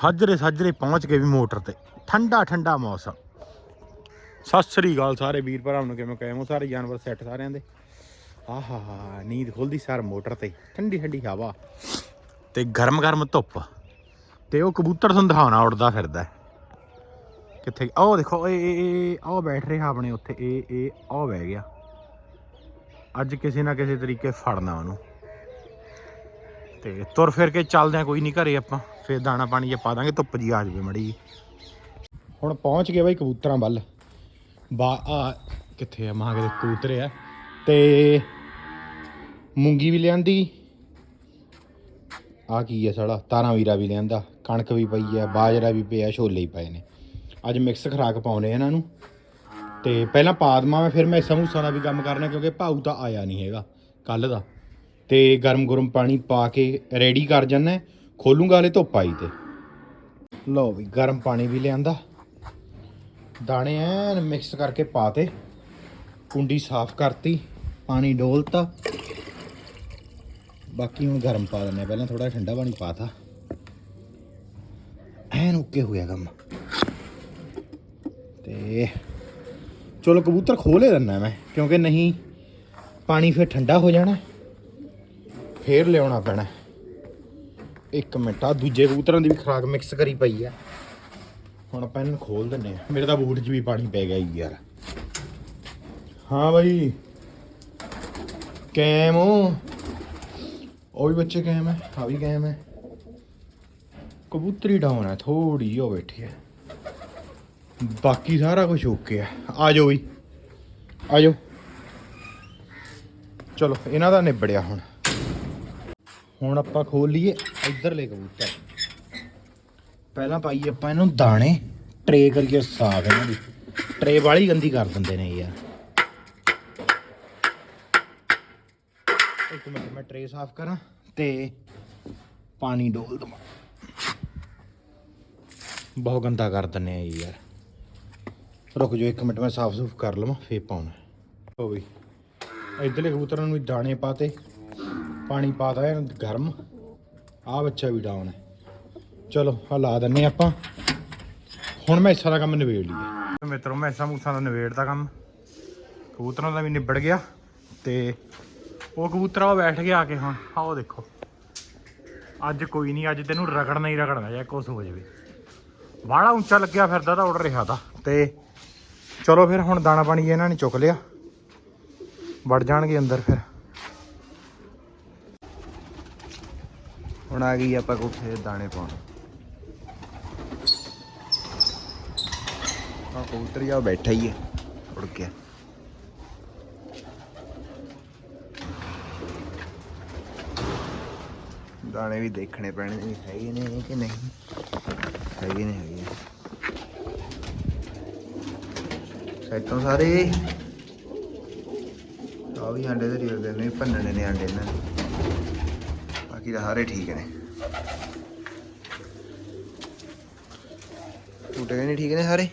ਸਾਜਰੇ ਸਾਜਰੇ ਪਹੁੰਚ ਗਏ ਵੀ ਮੋਟਰ ਤੇ। ਠੰਡਾ ਠੰਡਾ ਮੌਸਮ। ਸਤਿ ਸ੍ਰੀ ਅਕਾਲ ਸਾਰੇ ਵੀਰ ਭਰਾਵਾਂ ਨੂੰ ਕਿਵੇਂ ਕਾਇਮ ਹੋ? ਸਾਰੇ ਜਾਨਵਰ ਸੈੱਟ ਸਾਰਿਆਂ ਦੇ। ਆਹਾ ਨੀਂਦ ਖੁੱਲਦੀ ਸਾਰ ਮੋਟਰ ਤੇ। ਠੰਡੀ ਠੰਡੀ ਹਵਾ। ਤੇ ਗਰਮ ਗਰਮ ਧੁੱਪ। ਤੇ ਉਹ ਕਬੂਤਰ ਤੁਹਾਨੂੰ ਦਿਖਾਉਣਾ ਉੜਦਾ ਫਿਰਦਾ। ਕਿੱਥੇ? ਉਹ ਦੇਖੋ ਇਹ ਇਹ- ਇਹ ਉਹ ਬੈਠ ਰਿਹਾ ਆਪਣੇ ਉੱਥੇ। ਇਹ ਇਹ ਉਹ ਬਹਿ ਗਿਆ। ਅੱਜ ਕਿਸੇ ਨਾ ਕਿਸੇ ਤਰੀਕੇ ਫੜਨਾ ਉਹਨੂੰ। ਤੇ ਤੁਰ ਫਿਰ ਕੇ ਚੱਲਦੇ ਆ ਕੋਈ ਨਹੀਂ ਘਰੇ ਆਪਾਂ। ਫੇਰ ਦਾਣਾ ਪਾਣੀ ਜੇ ਪਾ ਦਾਂਗੇ, ਧੁੱਪ ਜੀ ਆ ਜਾਵੇ ਮੜੀ ਹੁਣ ਪਹੁੰਚ ਗਏ ਬਾਈ ਕਬੂਤਰਾਂ ਵੱਲ। ਬਾ, ਆ ਕਿੱਥੇ ਆ? ਮਾਂ ਦੇ ਕਬੂਤਰ ਆ। ਤੇ ਮੂੰਗੀ ਵੀ ਲਿਆਂਦੀ। ਆ ਕੀ ਹੈ ਸਾਲਾ? ਤਾਰਾਂ ਵੀਰਾ ਵੀ ਲਿਆਂਦਾ। ਕਣਕ ਵੀ ਪਈ ਆ, ਬਾਜਰਾ ਵੀ ਪਿਆ, ਛੋਲੇ ਹੀ ਪਏ ਨੇ। ਅੱਜ ਮਿਕਸ ਖਰਾਕ ਪਾਉਣੇ ਇਹਨਾਂ ਨੂੰ। ਤੇ ਪਹਿਲਾਂ ਪਾ ਦੇਵਾਂ ਮੈਂ, ਫਿਰ ਮੈਂ ਸਮੂਸਾ ਦਾ ਵੀ ਕੰਮ ਕਰਨਾ, ਕਿਉਂਕਿ ਭਾਊ ਤਾਂ ਆਇਆ ਨਹੀਂ ਹੈਗਾ ਕੱਲ ਦਾ। ਤੇ ਗਰਮ ਗਰਮ ਪਾਣੀ ਪਾ ਕੇ ਰੈਡੀ ਕਰ ਜਾਣਾ ਖੋਲੂੰਗਾ ਹਲੇ ਧੁੱਪ ਆਈ ਤੇ। ਲਓ ਵੀ, ਗਰਮ ਪਾਣੀ ਵੀ ਲਿਆਂਦਾ। ਦਾਣੇ ਐਨ ਮਿਕਸ ਕਰਕੇ ਪਾਤੇ ਕੁੰਡੀ ਸਾਫ਼ ਕਰਤੀ, ਪਾਣੀ ਡੋਲਤਾ। ਬਾਕੀ ਹੁਣ ਗਰਮ ਪਾ ਦਿੰਨੇ ਪਹਿਲਾਂ ਥੋੜਾ ਠੰਡਾ ਪਾਣੀ ਪਾਤਾ। ਐਨ ਓਕੇ ਹੋਇਆ ਕੰਮ। ਤੇ ਚਲੋ ਕਬੂਤਰ ਖੋਲੇ ਦਿੰਨਾ ਮੈਂ, ਕਿਉਂਕਿ ਨਹੀਂ, ਪਾਣੀ ਫਿਰ ਠੰਡਾ ਹੋ ਜਾਣਾ। ਫੇਰ ਲਿਆਉਣਾ ਪੈਣਾ। ਇੱਕ ਮਿੰਟ ਆ ਦੂਜੇ ਕਬੂਤਰਾਂ ਦੀ ਵੀ ਖਰਾਕ ਮਿਕਸ ਕਰੀ ਪਈ ਆ। ਹੁਣ ਆਪਾਂ ਇਹਨੂੰ ਖੋਲ ਦਿੰਨੇ ਆ। ਮੇਰੇ ਤਾਂ ਬੂਟ 'ਚ ਵੀ ਪਾਣੀ ਪੈ ਗਿਆ ਈ ਯਾਰ। ਹਾਂ ਬਾਈ। ਕੈਮ ਉਹ ਵੀ ਬੱਚੇ ਕੈਮ ਹੈ ਆ ਵੀ ਕੈਮ ਹੈ ਕਬੂਤਰੀ ਡਾਊਨ ਹੈ ਥੋੜੀ ਹੋ ਬੈਠੀ ਹੈ ਬਾਕੀ ਸਾਰਾ ਕੁਝ ਓਕੇ ਆ। ਆ ਜਾਓ ਵੀ ਆ ਜਾਓ। ਚਲੋ, ਇਹਨਾਂ ਦਾ ਨਿਬੜਿਆ ਹੁਣ। ਹੁਣ ਆਪਾਂ ਖੋਲ ਲਈਏ ਇੱਧਰਲੇ ਕਬੂਤਰ। ਪਹਿਲਾਂ ਪਾਈਏ ਆਪਾਂ ਇਹਨੂੰ ਦਾਣੇ ਟਰੇ ਕਰੀਏ ਸਾਫ਼ ਇਹਨਾਂ ਦੀ। ਟਰੇ ਵਾਲੀ ਗੰਦੀ ਕਰ ਦਿੰਦੇ ਨੇ ਯਾਰ। ਇੱਕ ਮਿੰਟ, ਮੈਂ ਟਰੇ ਸਾਫ਼ ਕਰਾਂ ਤੇ ਪਾਣੀ ਡੋਲ ਦਵਾਂ। ਬਹੁਤ ਗੰਦਾ ਕਰ ਦਿੰਨੇ ਆ ਯਾਰ। ਰੁਕ ਜਾਓ, ਇੱਕ ਮਿੰਟ, ਮੈਂ ਸਾਫ਼ ਸੁਫ ਕਰ ਲਵਾਂ, ਫੇਰ ਪਾਉਣਾ। ਹੋ ਬਈ, ਇਧਰਲੇ ਕਬੂਤਰਾਂ ਨੂੰ ਦਾਣੇ ਪਾਤੇ। ਪਾਣੀ ਪਾਤਾ ਹੈ ਗਰਮ। ਆ ਬੱਚਾ ਵੀ ਡਾਊਨ ਹੈ। ਚਲੋ ਆ ਲਾ ਦਿੰਨੇ ਆਪਾਂ। ਹੁਣ ਮੈਂ ਇਸਾ ਦਾ ਕੰਮ ਨਿਬੇੜ ਲਈਏ। ਮਿੱਤਰੋ, ਮੈਂ ਇਸਾ ਮੂਸਾ ਦਾ ਨਿਬੇੜ ਦਾ ਕੰਮ। ਕਬੂਤਰਾਂ ਦਾ ਵੀ ਨਿਬੜ ਗਿਆ। ਤੇ ਉਹ ਕਬੂਤਰ ਉਹ ਬੈਠ ਗਿਆ ਆ ਕੇ ਹੁਣ ਆਓ ਦੇਖੋ। ਅੱਜ ਕੋਈ ਨਹੀਂ, ਅੱਜ ਤੈਨੂੰ ਰਗੜਨਾ ਹੀ ਰਗੜਨਾ, ਜਾਂ ਕੁਛ ਹੋ ਜਾਵੇ। ਬਾਹਲਾ ਉੱਚਾ ਲੱਗਿਆ ਫਿਰਦਾ ਤਾਂ, ਉੱਡ ਰਿਹਾ ਤਾਂ। ਤੇ ਚਲੋ ਫਿਰ ਹੁਣ ਦਾਣਾ ਪਾਣੀ ਇਹਨਾਂ ਨੇ ਚੁੱਕ ਲਿਆ। ਵੜ ਜਾਣਗੇ ਅੰਦਰ ਫਿਰ। ਹੁਣ ਆ ਗਈ ਆਪਾਂ ਕੋਠੇ ਤੇ ਦਾਣੇ ਪਾਉਣ। ਆ ਕਬੂਤਰ ਜਾ ਬੈਠਾ ਹੀ ਹੈ ਉੜ ਕੇ ਦਾਣੇ ਵੀ ਦੇਖਣੇ ਪੈਣੇ ਨੇ, ਹੈਗੇ ਨੇ ਕਿ ਨਹੀਂ? ਹੈਗੇ ਨੇ, ਹੈਗੇ ਸੈਟੋਂ ਸਾਰੇ। ਆ ਵੀ ਆਂਡੇ ਦੇ ਰੀਲ ਦੇ ਨੇ, ਭੰਨਣੇ ਨੇ ਆਂਡੇ ਇਹਨਾਂ ਨੇ ਬਾਕੀ ਤਾਂ ਸਾਰੇ ਠੀਕ ਨੇ। ਟੁੱਟੇ ਨਹੀਂ ਠੀਕ ਨੇ ਸਾਰੇ?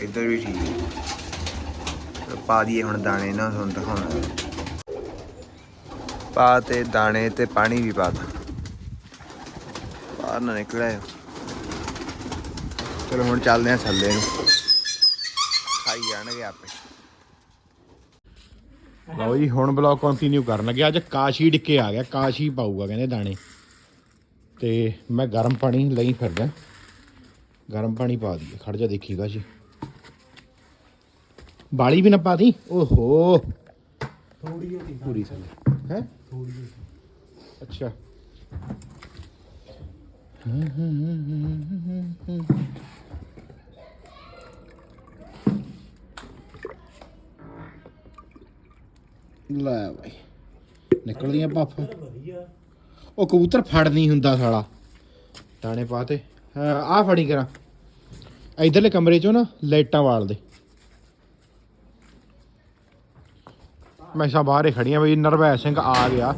ਇੱਧਰ ਵੀ ਠੀਕ ਹੈ ਪਾ ਦਈਏ ਹੁਣ ਦਾਣੇ ਨਾ, ਤੁਹਾਨੂੰ ਦਿਖਾਉਣਾ। ਪਾ ਤੇ ਦਾਣੇ ਤੇ ਪਾਣੀ ਵੀ ਪਾ ਦਾਂ ਬਾਹਰ ਨਾ ਨਿਕਲਿਆ ਚਲੋ ਹੁਣ ਚੱਲਦੇ ਆ ਥੱਲੇ ਨੂੰ। ਖਾਈ ਜਾਣਗੇ ਆਪੇ। ਲਓ ਜੀ ਹੁਣ ਬਲੌਗ ਕੰਟੀਨਿਊ ਕਰਨ ਲੱਗੇ। ਅੱਜ ਕਾਸ਼ੀ ਡਿੱਕੇ ਆ ਗਿਆ ਕਾਸ਼ੀ ਪਾਊਗਾ ਕਹਿੰਦੇ ਦਾਣੇ। ਤੇ ਮੈਂ ਗਰਮ ਪਾਣੀ ਲਈ ਫਿਰਦਾ। ਗਰਮ ਪਾਣੀ ਪਾ ਦਈਏ ਖੜ ਜਾ ਦੇਖੀਗਾ ਜੀ ਬਾਲੀ ਵੀ ਨਾ ਪਾ ਦੀ ਓਹੋ। ਥੋੜੀ ਜਿਹੀ ਪੂਰੀ ਥੱਲੇ ਹੈ? ਥੋੜੀ ਜਿਹੀ ਅੱਛਾ। ਲੈ ਬਾਈ, ਨਿਕਲਦੀਆਂ ਪੱਫ ਉਹ ਕਬੂਤਰ ਫੜ ਨਹੀਂ ਹੁੰਦਾ ਸਾਲਾ। ਦਾਣੇ ਪਾਤੇ ਆ ਫੜੀ ਕਰਾਂ। ਇਧਰਲੇ ਕਮਰੇ ਚੋਂ ਨਾ ਲਾਈਟਾਂ ਵਾਲ ਦੇ। ਮੈਸਾਂ ਬਾਹਰ ਹੀ ਖੜੀਆਂ ਬਈ ਨਰਵੈ ਸਿੰਘ ਆ ਗਿਆ।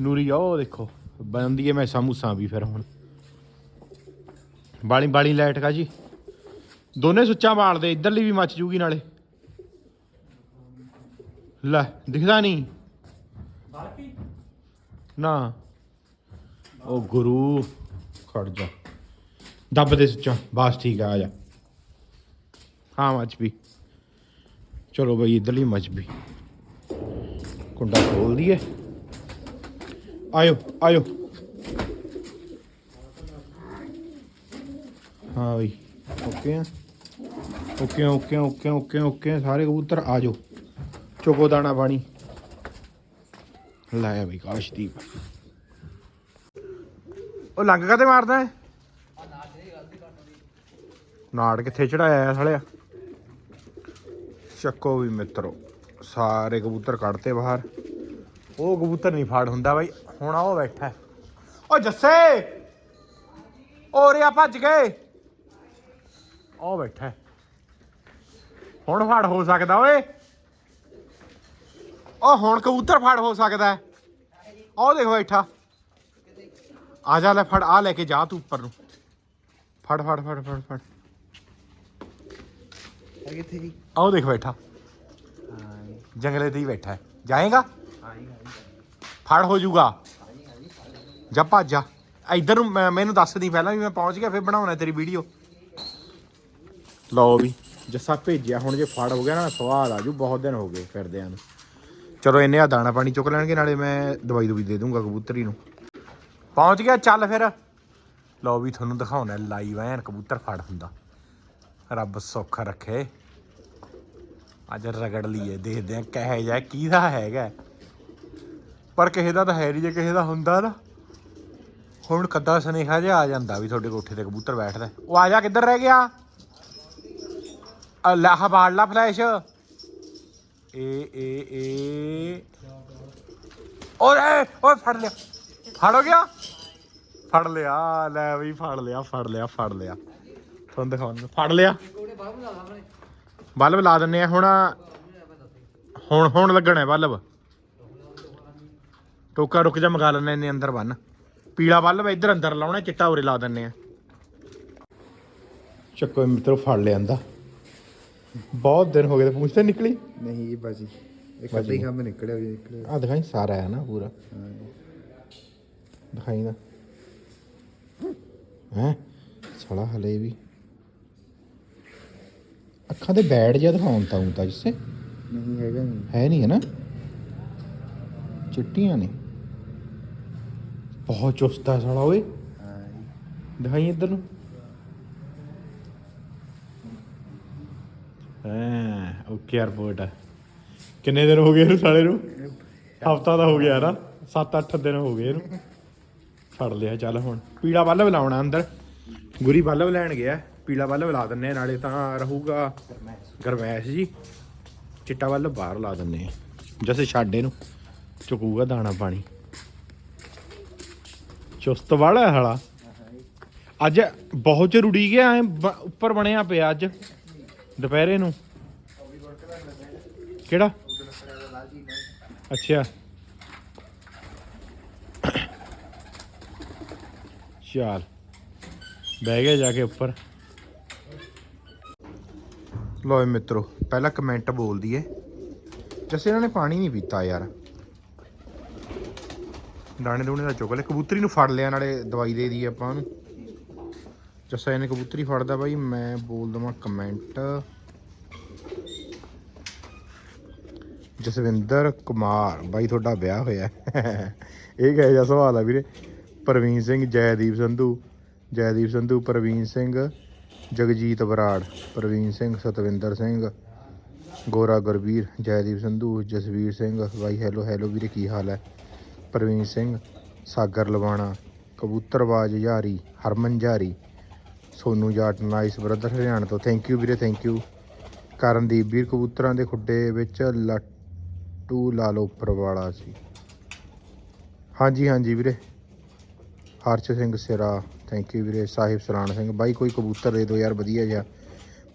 ਨੂਰੀ ਆ ਉਹ ਦੇਖੋ ਬੰਦੀ ਹੈ ਮੈਸਾਂ ਮੂਸਾਂ ਵੀ ਫਿਰ ਹੁਣ। ਬਾਲੀ ਬਾਲੀ ਲਾਈਟ ਕਾ ਜੀ ਦੋਨੇ ਸੁੱਚਾਂ ਬਾਲ ਦੇ, ਇਧਰਲੀ ਵੀ ਮੱਚ ਜੂਗੀ ਨਾਲੇ। ਲੈ ਦਿਖਦਾ ਨਹੀਂ ਨਾ ਉਹ ਗੁਰੂ ਖੜ ਜਾ ਦੱਬ ਦੇ ਸੁੱਚਾ ਬਸ ਠੀਕ ਆ ਆ ਜਾ ਹਾਂ ਮੱਚ ਵੀ ਚਲੋ ਬਈ ਇਧਰਲੀ ਮੱਚ ਵੀ ਕੁੰਡਾ ਖੋਲ ਦਈਏ ਆਇਓ ਆਇਓ ਹਾਂ ਬਈ ਓਕੇ ਆ okay okay okay okay okay ਸਾਰੇ ਕਬੂਤਰ ਆ ਜਾਓ ਚੋਕੋ ਦਾਣਾ ਪਾਣੀ ਲਾਇਆ ਬਈ ਕਾਸ਼ਦੀਪ ਉਹ ਲੰਗ ਕਾਤੇ ਮਾਰਦਾ ਹੈ? ਨਾੜ ਕਿੱਥੇ ਚੜਾਇਆ ਆ ਸਾਲਿਆ? ਚੱਕੋ ਵੀ ਮਿੱਤਰੋ, ਸਾਰੇ ਕਬੂਤਰ ਕੱਢਤੇ ਬਾਹਰ। ਉਹ ਕਬੂਤਰ ਨਹੀਂ ਫਾੜ ਹੁੰਦਾ ਬਾਈ, ਹੁਣ ਉਹ ਬੈਠਾ ਹੈ। ਓ ਜੱਸੇ! ਓ ਰਿਆ ਭੱਜ ਗਏ। ਉਹ ਬੈਠਾ ਹੁਣ ਫੜ ਹੋ ਸਕਦਾ ਓਏ। ਉਹ ਹੁਣ ਕਬੂਤਰ ਫੜ ਹੋ ਸਕਦਾ। ਉਹ ਦੇਖ ਬੈਠਾ ਆ ਜਾ ਲੈ ਫੜ ਆ ਲੈ ਕੇ ਜਾ ਤੂੰ ਉੱਪਰ ਨੂੰ। ਫੜ ਫੜ ਫੜ ਫੜ ਫੜ। ਆ ਕਿੱਥੇ ਜੀ। ਆਹ ਦੇਖ ਬੈਠਾ ਜੰਗਲੇ ਤੇ ਹੀ ਬੈਠਾ ਹੈ। ਜਾਏਗਾ? ਫੜ ਹੋ ਜਾਊਗਾ। ਜਾ ਭੱਜ ਜਾ। ਇੱਧਰ ਨੂੰ ਮੈਂ- ਮੈਨੂੰ ਦੱਸ ਦੀ ਪਹਿਲਾਂ ਵੀ ਮੈਂ ਪਹੁੰਚ ਗਿਆ ਫਿਰ ਬਣਾਉਣਾ ਤੇਰੀ ਵੀਡੀਓ। ਲਓ ਵੀ ਜੱਸਾ ਭੇਜਿਆ ਹੁਣ ਜੇ ਫੜ ਹੋ ਗਿਆ ਨਾ ਸਵਾਦ ਆਜੂ ਬਹੁਤ ਦਿਨ ਹੋ ਗਏ ਫਿਰਦਿਆਂ ਨੂੰ। ਚਲੋ ਇੰਨੇ ਆ ਦਾਣਾ ਪਾਣੀ ਚੁੱਕ ਲੈਣਗੇ, ਨਾਲੇ ਮੈਂ ਦਵਾਈ ਦਵਾਈ ਦੇ ਦੂੰਗਾ ਕਬੂਤਰੀ ਨੂੰ। ਪਹੁੰਚ ਗਿਆ, ਚੱਲ ਫਿਰ। ਲਓ ਵੀ ਤੁਹਾਨੂੰ ਦਿਖਾਉਣਾ, ਲਾਈਵ ਐਨ ਕਬੂਤਰ ਫੜ ਹੁੰਦਾ। ਰੱਬ ਸੁੱਖ ਰੱਖੇ। ਅੱਜ ਰਗੜ ਲਈਏ, ਦੇਖਦੇ ਆ ਕਹੇ ਜਾ ਕਿਹਦਾ ਹੈਗਾ। ਪਰ ਕਿਸੇ ਦਾ ਤਾਂ ਹੈ ਨਹੀਂ ਜੇ ਕਿਸੇ ਦਾ ਹੁੰਦਾ ਨਾ। ਹੁਣ ਕੱਦਾ ਸੁਨੇਹਾ ਜਿਹਾ ਆ ਜਾਂਦਾ ਵੀ ਤੁਹਾਡੇ ਕੋਠੇ ਤੇ ਕਬੂਤਰ ਬੈਠਦਾ। ਉਹ ਆ ਜਾ, ਕਿੱਧਰ ਰਹਿ ਗਿਆ? ਅੱਲਾਹ ਬਾੜ ਲਾ, ਫਲੈਸ਼। ਏ ਏ ਏ। ਓਏ ਓਏ ਫੜ ਲਿਆ। ਫੜ ਹੋ ਗਿਆ? ਫੜ ਲਿਆ, ਲੈ ਵੀ ਫੜ ਲਿਆ ਫੜ ਲਿਆ ਫੜ ਲਿਆ। ਤੁਹਾਨੂੰ ਦਿਖਾਉਣ ਫੜ ਲਿਆ। ਬਲਬ ਲਾ ਦਿੰਨੇ ਆ, ਹੁਣ ਹੁਣ ਹੁਣ ਲੱਗਣਾ ਹੈ ਬਲਬ। ਟੋਕਾ ਰੁਕ ਜਾ, ਮਗਾ ਲੈਣੇ ਨੇ ਅੰਦਰ ਬੰਨ। ਪੀਲਾ ਬਲਬ ਇੱਧਰ ਅੰਦਰ ਲਾਉਣਾ, ਚਿੱਟਾ ਉਰੇ ਲਾ ਦਿੰਨੇ ਆ। ਚੱਕੋ ਮਿੱਤਰੋ, ਫੜ ਲਿਆਂਦਾ। ਬਹੁਤ ਦਿਨ ਹੋ ਗਏ ਤੇ ਪੂਛ ਤੇ ਨਿਕਲੀ? ਨਹੀਂ ਜੀ ਬਾਜੀ ਇੱਕ। ਅੱਧਾ ਹੀ ਕੰਮ ਨਿਕਲਿਆ ਵੀ ਨਿਕਲਿਆ ਆ ਦਿਖਾਈ ਸਾਰਾ ਹੈ ਨਾ ਪੂਰਾ। ਦਿਖਾਈ ਨਾ। ਹੈ? ਸੜਾ ਹਲੇ ਵੀ। ਅੱਖਾਂ ਤੇ ਬੈਡ ਜਿਹਾ ਦਿਖਾਉਣ ਤਾਂ ਹੁੰਦਾ ਜਿਸੇ। ਨਹੀਂ ਹੈਗਾ ਨਹੀਂ ਹੈ ਨਹੀਂ ਹੈ ਨਾ। ਚਿੱਟੀਆਂ ਨੇ। ਬਹੁਤ ਚੁਸਤ ਹੈ ਸਾਲਾ ਓਏ। ਜੀ। ਦਿਖਾਈ ਇੱਧਰ ਨੂੰ। ਹਾਂ ਓਕੇ ਰਿਪੋਰਟ ਕਿੰਨੇ ਦਿਨ ਹੋ ਗਏ ਇਹਨੂੰ ਸਾਲੇ ਨੂੰ? ਹਫਤਾ ਦਾ ਹੋ ਗਿਆ ਨਾ 7-8 ਦਿਨ ਹੋ ਗਏ ਇਹਨੂੰ। ਫੜ ਲਿਆ, ਚੱਲ ਹੁਣ। ਪੀਲਾ ਬੱਲਬ ਲਾਉਣਾ ਅੰਦਰ। ਗੁਰੀ ਬੱਲਬ ਲੈਣ ਗਿਆ, ਪੀਲਾ ਬੱਲਬ ਲਾ ਦਿੰਨੇ ਨਾਲੇ ਤਾਂ ਰਹੂਗਾ ਗਰਮੈਸ਼ ਜੀ। ਚਿੱਟਾ ਬੱਲਬ ਬਾਹਰ ਲਾ ਦਿੰਨੇ ਆ। ਜੈਸੇ ਛਾੜੇ ਨੂੰ ਚੁਕੂਗਾ ਦਾਣਾ ਪਾਣੀ। ਚੁਸਤ ਵਾਲਾ ਹੈ ਅੱਜ ਬਹੁਤ ਜ਼ਰੂਰੀ ਗਿਆ, ਐ ਉੱਪਰ ਬਣਿਆ ਪਿਆ ਅੱਜ। ਦੁਪਹਿਰੇ ਨੂੰ? ਕਿਹੜਾ? ਅੱਛਾ। ਚੱਲ। ਬਹਿ ਗਿਆ ਜਾ ਕੇ ਉੱਪਰ। ਲੋ ਮਿੱਤਰੋ, ਪਹਿਲਾ ਕਮੈਂਟ ਬੋਲਦੀ ਦਈਏ। ਜੈਸੇ ਇਹਨਾਂ ਨੇ ਪਾਣੀ ਨਹੀਂ ਪੀਤਾ ਯਾਰ। ਦਾਣੇ ਦੂਣੇ ਦਾ ਚੁੱਕ ਲੈ ਕਬੂਤਰੀ ਨੂੰ ਫੜ ਲਿਆ ਨਾਲੇ ਦਵਾਈ ਦੇ ਦੀ ਆਪਾਂ ਉਹਨੂੰ। ਜੱਸਾ ਇਹਨੇ ਕਬੂਤਰੀ ਫੜਦਾ ਬਾਈ, ਮੈਂ ਬੋਲ ਦਵਾਂ ਕਮੈਂਟ ਜਸਵਿੰਦਰ ਕੁਮਾਰ, ਬਾਈ ਤੁਹਾਡਾ ਵਿਆਹ ਹੋਇਆ। ਇਹ ਕਹੇ ਜਿਹਾ ਸਵਾਲ ਆ ਵੀਰੇ? ਪ੍ਰਵੀਨ ਸਿੰਘ, ਜੈਦੀਪ ਸੰਧੂ। ਜੈਦੀਪ ਸੰਧੂ, ਪ੍ਰਵੀਨ ਸਿੰਘ, ਜਗਜੀਤ ਬਰਾੜ। ਪ੍ਰਵੀਨ ਸਿੰਘ, ਸਤਵਿੰਦਰ ਸਿੰਘ, ਗੋਰਾ ਗੁਰਵੀਰ ਜੈਦੀਪ ਸੰਧੂ, ਜਸਵੀਰ ਸਿੰਘ। ਬਾਈ ਹੈਲੋ ਹੈਲੋ ਵੀਰੇ, ਕੀ ਹਾਲ ਹੈ? ਪ੍ਰਵੀਨ ਸਿੰਘ, ਸਾਗਰ ਲਵਾਣਾ, ਕਬੂਤਰਬਾਜ ਯਾਰੀ, ਹਰਮਨ ਜਾਰੀ ਸੋਨੂ ਜਾਟ, ਨਾਈਸ ਬ੍ਰਦਰ ਹਰਿਆਣਾ ਤੋਂ। ਥੈਂਕ ਯੂ ਵੀਰੇ ਥੈਂਕ ਯੂ ਕਰਨਦੀਪ ਵੀਰ, ਕਬੂਤਰਾਂ ਦੇ ਖੁੱਡੇ ਵਿੱਚ ਲੱਟੂ ਲਾ ਉੱਪਰ ਵਾਲਾ ਸੀ। ਹਾਂਜੀ ਹਾਂਜੀ ਵੀਰੇ। ਹਰਚ ਸਿੰਘ ਸਿਰਾ ਥੈਂਕ ਯੂ ਵੀਰੇ। ਸਾਹਿਬ ਸਰਾਣ ਸਿੰਘ, ਬਾਈ ਕੋਈ ਕਬੂਤਰ ਦੇ ਦਿਓ ਯਾਰ, ਵਧੀਆ ਜਿਹਾ।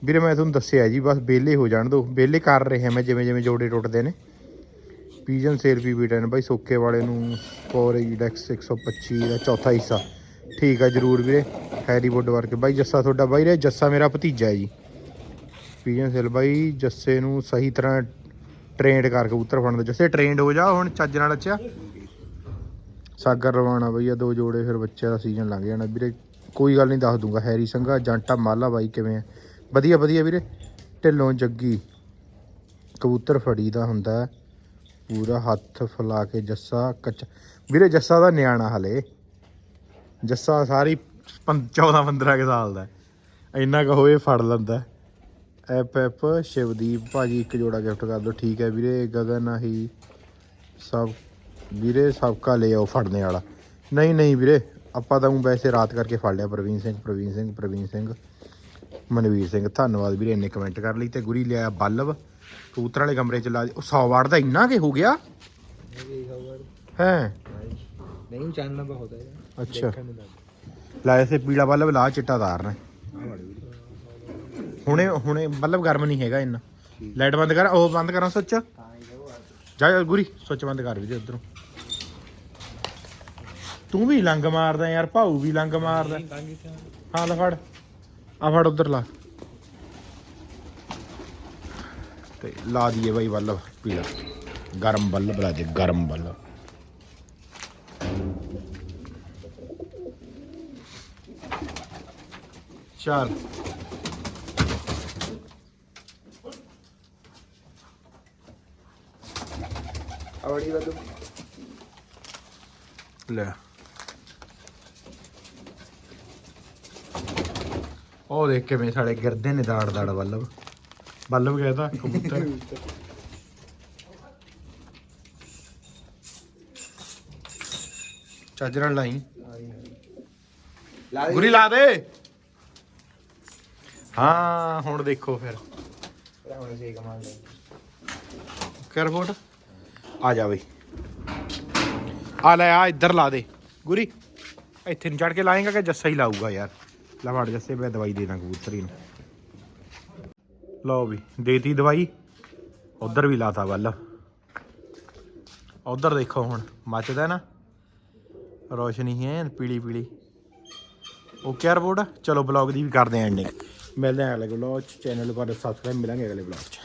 ਵੀਰੇ ਮੈਂ ਤੁਹਾਨੂੰ ਦੱਸਿਆ ਜੀ, ਬਸ ਬੇਲੇ ਹੋ ਜਾਣ ਦਿਓ। ਬੇਲੇ ਕਰ ਰਿਹਾ ਮੈਂ, ਜਿਵੇਂ ਜਿਵੇਂ ਜੋੜੇ ਟੁੱਟਦੇ ਨੇ। ਪੀਜਨ ਸੇਲ ਪੀਬੀ 10 ਬਾਈ ਸੋਕੇ ਵਾਲੇ ਨੂੰ ਫੋਰ ਡੈਕਸ 125 ਦਾ ਚੌਥਾ ਹਿੱਸਾ। ਠੀਕ ਆ ਜਰੂਰ ਵੀਰੇ, ਹੈਰੀ ਵੁੱਡ ਵਰਕ ਬਾਈ ਜੱਸਾ ਤੁਹਾਡਾ ਬਾਈ ਰੇ ਜੱਸਾ ਮੇਰਾ ਭਤੀਜਾ ਜੀ। ਪੀਜਨ ਸੇਲ ਬਾਈ, ਜੱਸੇ ਨੂੰ ਸਹੀ ਤਰ੍ਹਾਂ ਟ੍ਰੇਨਡ ਕਰ ਕਬੂਤਰ ਫੜਨ ਦੇ। ਜੱਸੇ ਟ੍ਰੇਨਡ ਹੋ ਜਾ, ਹੁਣ ਚੱਜ ਨਾਲ ਅੱਛਾ ਸਾਗਰ ਰਵਾਨਾ ਬਈਆ ਦੋ ਜੋੜੇ ਫਿਰ ਬੱਚਿਆਂ ਦਾ ਸੀਜ਼ਨ ਲੰਘ ਜਾਣਾ। ਵੀਰੇ, ਕੋਈ ਗੱਲ ਨਹੀਂ ਦੱਸ ਦੂੰਗਾ, ਹੈਰੀ ਸੰਘਾ, ਜੰਟਾ ਮਾਲਾ ਬਾਈ ਕਿਵੇਂ ਆ। ਵਧੀਆ ਵਧੀਆ ਵੀਰੇ। ਢਿੱਲੋਂ ਜੱਗੀ, ਕਬੂਤਰ ਫੜੀ ਦਾ ਹੁੰਦਾ। ਪੂਰਾ ਹੱਥ ਫਲਾ ਕੇ ਜੱਸਾ, ਕੱਚਾ ਵੀਰੇ ਜੱਸਾ ਦਾ ਨਿਆਣਾ ਹਲੇ। ਜੱਸਾ ਸਾਰੀ 14 15 ਕੁ ਸਾਲ ਦਾ। ਇੰਨਾ ਕੁ ਹੋਏ ਫੜ ਲੈਂਦਾ ਐਪ ਐਪ ਸ਼ਿਵਦੀਪ ਭਾਜੀ ਇੱਕ ਜੋੜਾ ਗਿਫਟ ਕਰ ਦਿਓ। ਠੀਕ ਹੈ ਵੀਰੇ ਗਗਨ ਆਹੀ ਸਭ। ਵੀਰੇ ਸਭ ਕਾ ਲੈ ਆਓ ਫੜਨੇ ਵਾਲਾ। ਨਹੀਂ ਨਹੀਂ ਵੀਰੇ ਆਪਾਂ ਤਾਂ ਊਂ ਵੈਸੇ ਰਾਤ ਕਰਕੇ ਫੜ ਲਿਆ। ਪ੍ਰਵੀਨ ਸਿੰਘ ਪ੍ਰਵੀਨ ਸਿੰਘ ਪ੍ਰਵੀਨ ਸਿੰਘ। ਮਨਵੀਰ ਸਿੰਘ ਧੰਨਵਾਦ ਵੀਰੇ ਇੰਨੇ ਕਮੈਂਟ ਕਰ ਲਈ ਤੇ ਗੁਰੀ ਲਿਆ ਬਲਬ। ਕਬੂਤਰ ਵਾਲੇ ਕਮਰੇ ਚ ਲਾ ਉਹ 100 ਵਾਟ ਦਾ ਇੰਨਾ ਕਿ ਹੋ ਗਿਆ? ਹੈ? ਨਹੀਂ ਚਾਨਣਾ ਬਹੁਤ ਹੈ ਅੱਛਾ। ਲਾ ਇਸੇ ਪੀਲਾ ਬਲਬ ਲਾ ਚਿੱਟਾ ਤਾਰਨਾ ਹੁਣੇ ਹੁਣੇ ਬਲਬ ਗਰਮ ਨਹੀਂ ਹੈਗਾ ਇੰਨਾ। ਲਾਈਟ ਬੰਦ ਕਰ ਉਹ ਬੰਦ ਕਰਾਂ ਸੁੱਚ ਜਾ ਜਾ ਗੁਰੀ ਸੁੱਚ ਬੰਦ ਕਰ ਵੀ ਉਧਰੋਂ। ਤੂੰ ਵੀ ਲੰਗ ਮਾਰਦਾ ਯਾਰ ਭਾਊ ਵੀ ਲੰਗ ਮਾਰਦਾ। ਹਾਂ ਲੈ ਫੜ। ਆ ਫੜ ਉਧਰ ਲਾ। ਤੇ ਲਾ ਦਈਏ ਬਾਈ ਬੱਲਬ ਪੀਲਾ। ਗਰਮ ਬੱਲਬ ਲਾ ਦੇ ਗਰਮ ਬੱਲਬ। ਚੱਲ ਆਵੜੀ ਵੱਲੋਂ ਲੈ। ਉਹ ਦੇਖ ਕਿਵੇਂ ਸਾਲੇ ਗਿਰਦੇ ਨੇ ਦਾੜ ਦਾੜ ਬੱਲਬ। ਬੱਲਬ ਕਹਿੰਦਾ ਕਬੂਤਰ। ਚਾਜਰਾਂ ਲਾਈ। ਗੁਰੀ ਲਾ ਦੇ। ਹਾਂ ਹੁਣ ਦੇਖੋ ਫਿਰ। ਹੁਣ ਸੇ ਕਮਾਲ ਲੈ ਕਰ ਫੋਟ ਆ ਜਾ ਬਈ। ਆ ਲੈ ਆ ਇੱਧਰ ਲਾ ਦੇ। ਗੁਰੀ ਇੱਥੇ ਨੂੰ ਚੜ ਕੇ ਲਾਏਗਾ ਕਿ ਜੱਸਾ ਹੀ ਲਾਊਗਾ ਯਾਰ? ਲੈ ਫੜ ਜੱਸੇ ਮੈਂ ਦਵਾਈ ਦੇ ਦਾਂ ਕਬੂਤਰੀ ਨੂੰ। ਲਓ ਵੀ ਦੇਤੀ ਦਵਾਈ। ਉਧਰ ਵੀ ਲਾਤਾ ਵੱਲ। ਉਧਰ ਦੇਖੋ ਹੁਣ ਮੱਚਦਾ ਨਾ। ਰੋਸ਼ਨੀ ਹੈ ਪੀਲੀ ਪੀਲੀ ਓਕੇ ਰਿਪੋਰਟ ਚਲੋ ਬਲੌਗ ਦੀ ਵੀ ਕਰਦੇ ਆਂ ਐਂਡਿੰਗ ਮਿਲਦੇ ਆਂ ਅਗਲੇ ਬਲੌਗ ਚ ਚੈਨਲ ਪਰ ਸਬਸਕ੍ਰਾਈਬ ਮਿਲਾਂਗੇ ਅਗਲੇ ਬਲੌਗ ਚ।